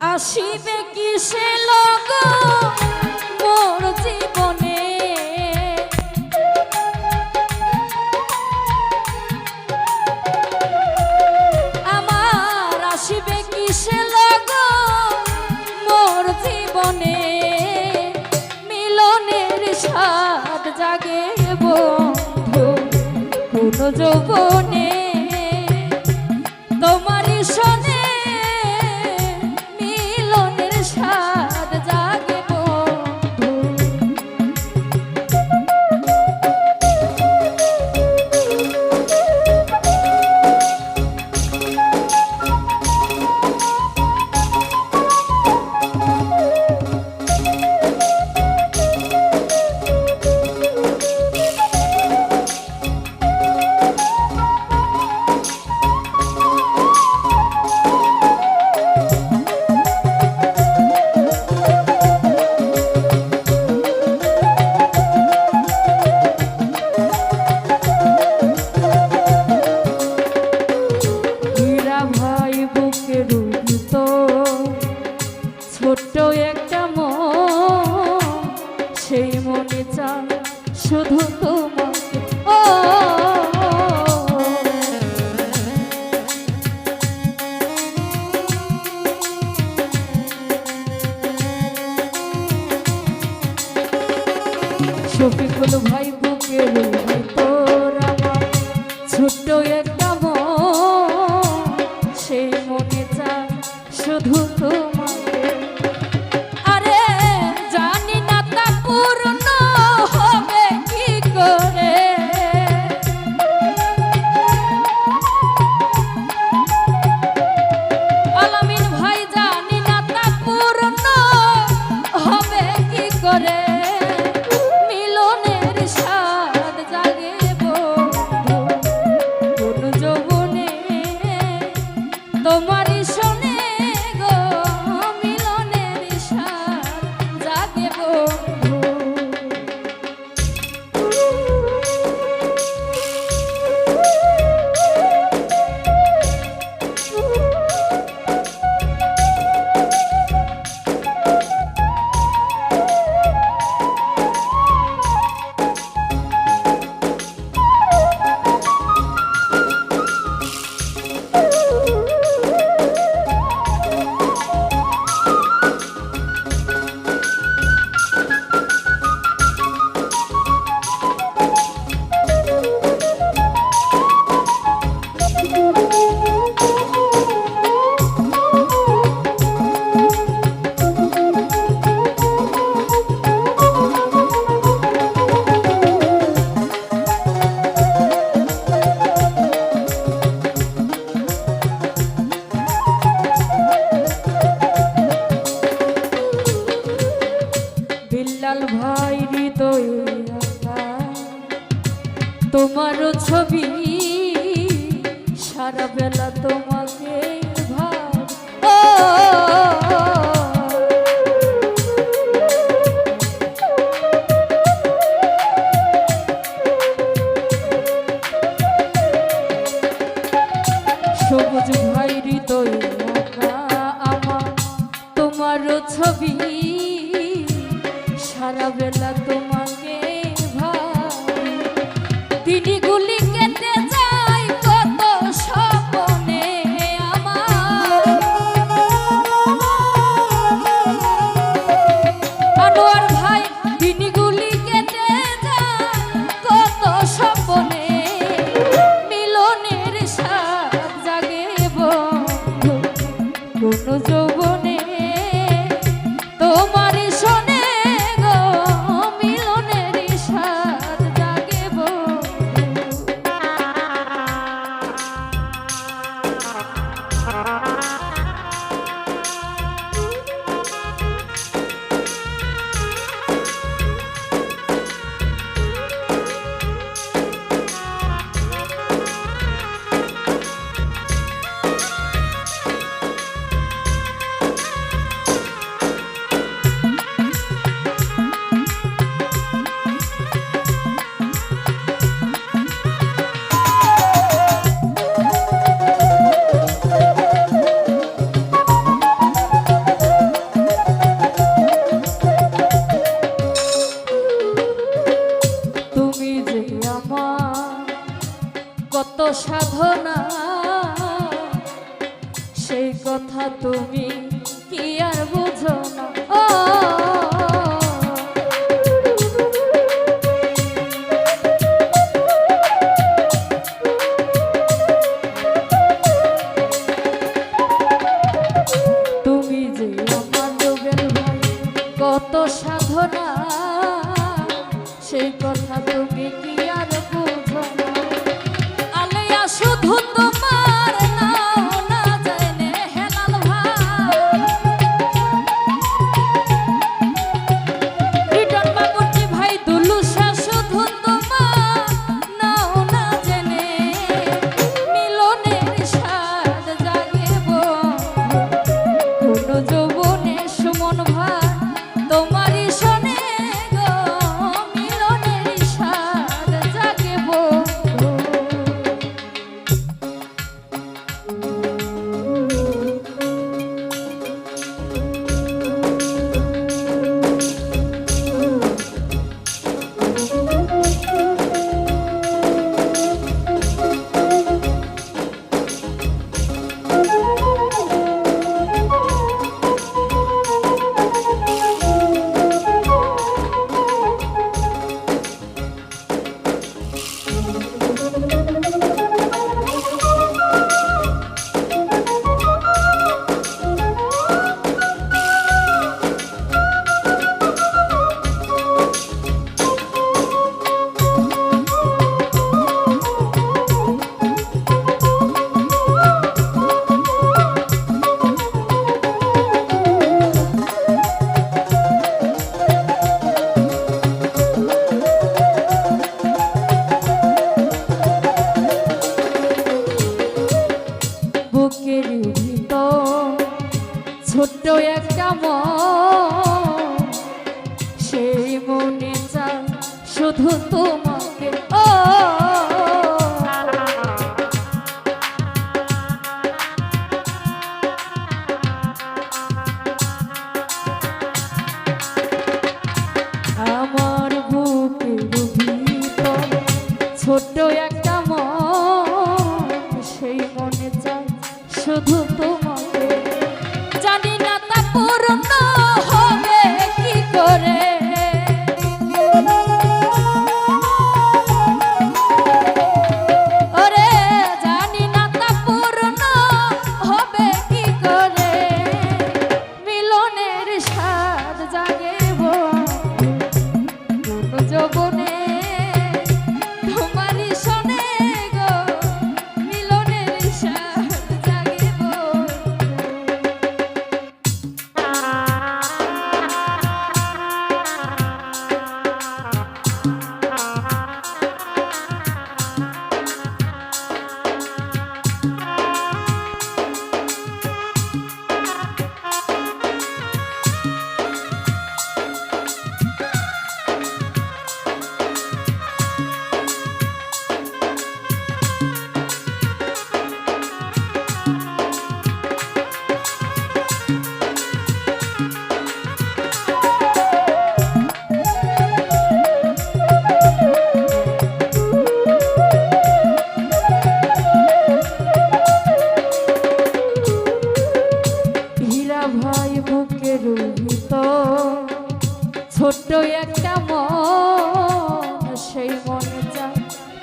আসিবে কি সে লোক মোর জীবনে? আমার আসিবে কি সে লোক মোর জীবনে? মিলনের সাত জাগে যৌবনে। শফিকুল ভাই বুকে তোরা ছোট্ট একটা মন সেই মনে চা শুধু কত সাধনা। সেই কথা তুমি কি আর বুঝো না? তুমি যে যোগের কত সাধনা। সেই কথা তুমি কি আর হতো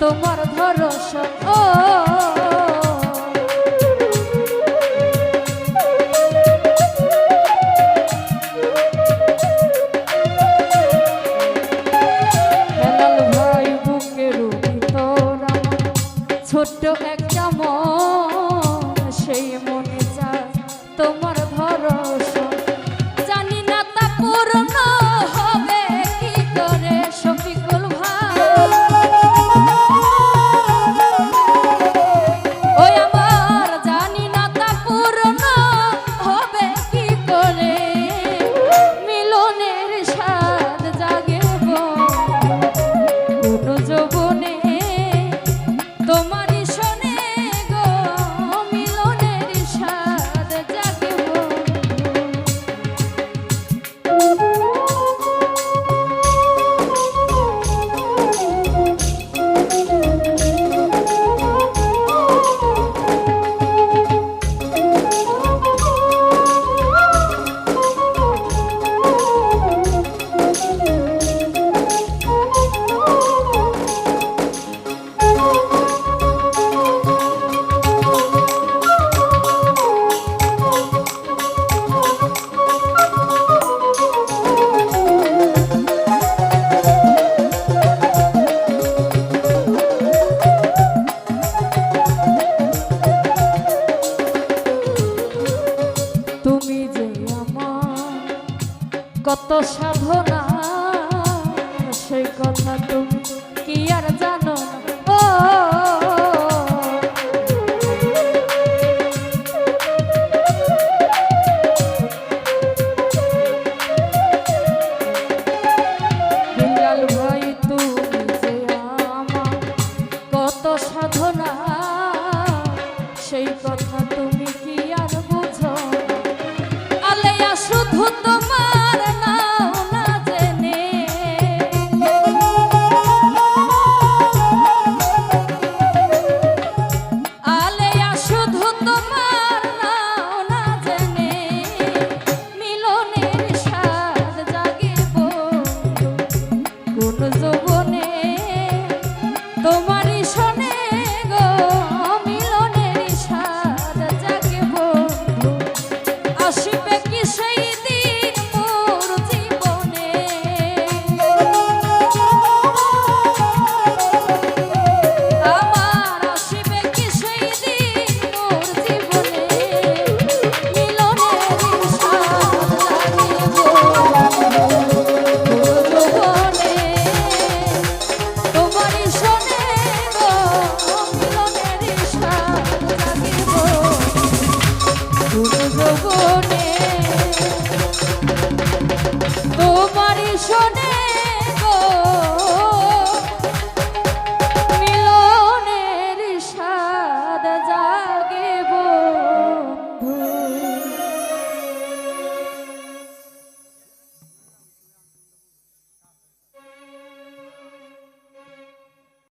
তোমার ভরসা। ও। ছোট্ট একটা মন সেই মনে যা তোমার সাধনা